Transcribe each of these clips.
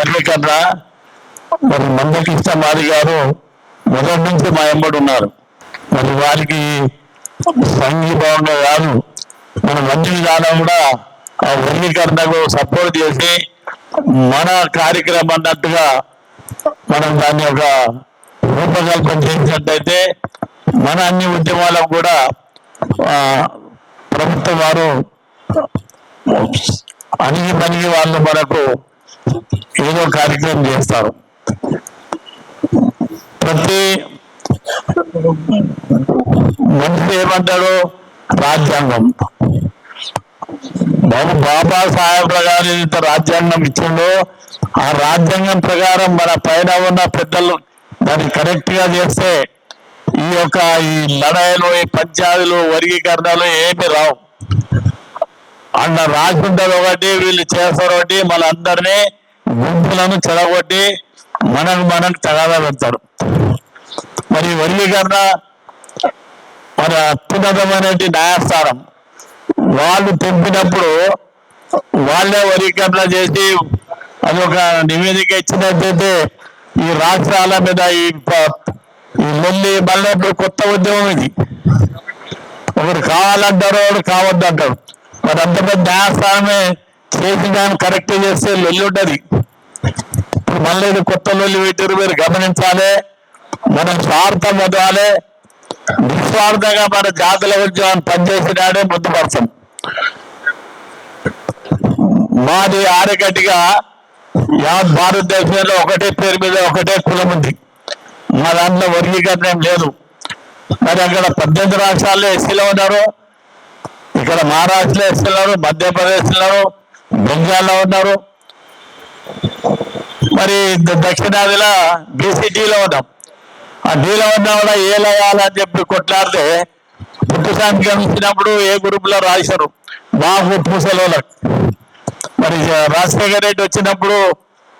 వర్గీకరణ మరి మందకృష్ణ మాది గారు మొదటి నుంచి మా ఎంబడి ఉన్నారు. మరి వారికి సంఘీభావంగా కాదు. మన మంచి విధానం కూడా ఆ వర్గీకరణకు సపోర్ట్ చేసి మన కార్యక్రమం అన్నట్టుగా మనం దాన్ని ఒక రూపకల్పన చేసినట్టయితే మన అన్ని ఉద్యమాలకు కూడా ప్రభుత్వం వారు అణిగి మణిగి వాళ్ళు మనకు ఏదో కార్యక్రమం చేస్తారు. ప్రతి మనిషి ఏమంటాడు రాజ్యాంగం. బాబు బాబా సాహెబ్ గారు ఇంత రాజ్యాంగం ఇచ్చిందో ఆ రాజ్యాంగం ప్రకారం మన పైన ఉన్న పెద్దలు దాన్ని కరెక్ట్గా చేస్తే ఈ యొక్క ఈ లడాయిలు ఈ పంచాయతీలు వర్గీకరణలు ఏమి రావు. అన్న రాసి ఉంటుంది ఒకటి వీళ్ళు చేస్తారు ఒకటి మనందరినీ గుంపులను చెడగొట్టి మనకు మనకు తగాదా పెడతారు. మరి ఈ వర్గీకరణ మన అత్యున్నతమైన న్యాయస్థానం వాళ్ళు తెంపినప్పుడు వాళ్ళే వర్గీకరణ చేసి అదొక నివేదిక ఇచ్చినట్టయితే ఈ రాష్ట్రాల మీద ఈ మళ్ళీ మళ్ళీ ఇప్పుడు కొత్త ఉద్యమం ఇది. ఒకరు కావాలంటారు ఒకరు కావద్దంటారు. మరి అంత పెద్ద న్యాయస్థానమే చేసి దాన్ని కరెక్ట్ చేస్తే లొల్లి ఉంటుంది. ఇప్పుడు మళ్ళీ కొత్త లొల్లి పెట్టారు మీరు గమనించాలి. మనం స్వార్థం వదలాలి. నిస్వార్థంగా మన జాతుల గురించి పనిచేసినాడే ముద్దుపరచం మాది ఆరగట్టిగా యావత్ భారతదేశంలో ఒకటే పేరు మీద ఒకటే కులం ఉంది. మా దాంట్లో వర్గీకరణ లేదు. మరి అక్కడ పద్దెనిమిది రాష్ట్రాల్లో ఎస్సీలో ఉన్నారు. ఇక్కడ మహారాష్ట్రలో ఎస్సీలో మధ్యప్రదేశ్లో బెంగాల్లో ఉన్నారు. మరి దక్షిణాదిలో దక్షిణాదిలో బీసీటీలో ఉన్నాం. ఆ డీలో ఉన్నా కూడా ఏ వేయాలని చెప్పి కొట్లాడితే పుట్టుసానికి గమనించినప్పుడు ఏ గ్రూప్లో రాశారు మాకు పూసలోళ్ళకి మరి ఇక రాజశేఖర రెడ్డి వచ్చినప్పుడు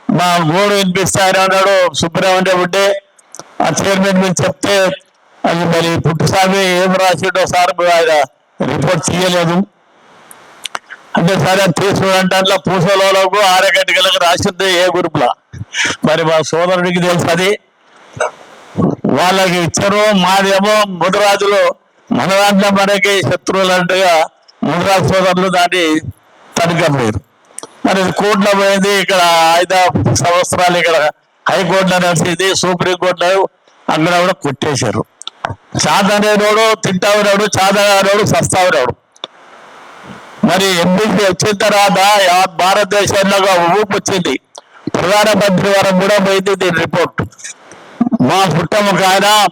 మా గోడు వినిపిస్తాయని అన్నాడు సుబ్రహ్మణ్యం ఉంటే ఆ చైర్మన్ మీద చెప్తే అది మరి పుట్టుస్వామి ఏం రాసిండో సార్ రిపోర్ట్ చేయలేదు అంటే సరే తీసుకోవాలంటే దాంట్లో పూసలోలకు ఆరగంటలకు రాసింది ఏ గ్రూపులో. మరి మా సోదరుడికి తెలుసు వాళ్ళకి ఇచ్చారు మాదేమో ముదిరాజులు మన దాంట్లో మనకి శత్రువులు అంటగా ముదిరాజు సోదరులు దాన్ని తనకలేదు మరి ఇది కోర్టులో పోయింది ఇక్కడ ఐదు సంవత్సరాలు ఇక్కడ హైకోర్టులో నడిచింది సుప్రీం కోర్టులో అక్కడ కూడా కొట్టేశారు. చాదనేవాడు తింటావురాడు చాదనేవాడు సస్తావురాడు. మరి ఎంపీసీ వచ్చిన తర్వాత భారతదేశంలో ఊపు వచ్చింది. ప్రధానమంత్రి వారం కూడా పోయింది దీని రిపోర్ట్ మా పుట్టముఖ ఆయన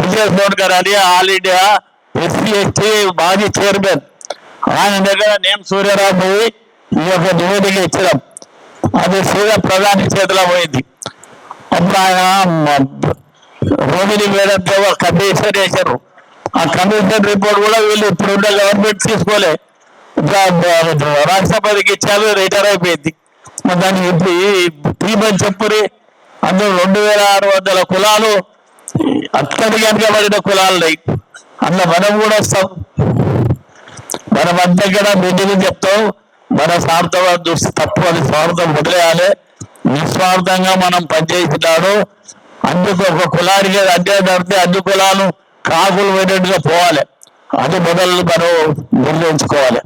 విజయ్ సోడ్కర్ అని ఆల్ ఇండియా ఎస్సీ ఎస్టీ మాజీ చైర్మన్. ఆయన దగ్గర నేను సూర్యరావు ఈ యొక్క నివేదిక ఇచ్చడం అది సీదా ప్రధాని చేతిలో పోయింది. అప్పుడు ఆయన మ- రోహిణి మేడం కమిషన్ వేశారు. ఆ కమిషన్ రిపోర్ట్ కూడా వీళ్ళు ఇప్పుడు గవర్నమెంట్ తీసుకోలే. రాష్ట్రపతికి ఇచ్చారు రిటైర్ అయిపోయింది. దాన్ని దానికి ఇప్పుడు తీమని చెప్పురి అందులో రెండు వేల ఆరు వందల కులాలు అత్యధిక పడిన కులాలు ఉన్నాయి అందులో మనం కూడా వస్తాం. మనం అంతా కూడా మీటింగ్ చెప్తాం. మన స్వార్థం చూస్తే తప్పు అది స్వార్థం వదిలేయాలి. నిస్వార్థంగా మనం పనిచేస్తున్నాడు. అందుకు ఒక కులానికి అధ్యయనం నడితే అన్ని కులాలు కాకులు పోయినట్టుగా పోవాలి. అది మొదలు మనం నిర్ణయించుకోవాలి.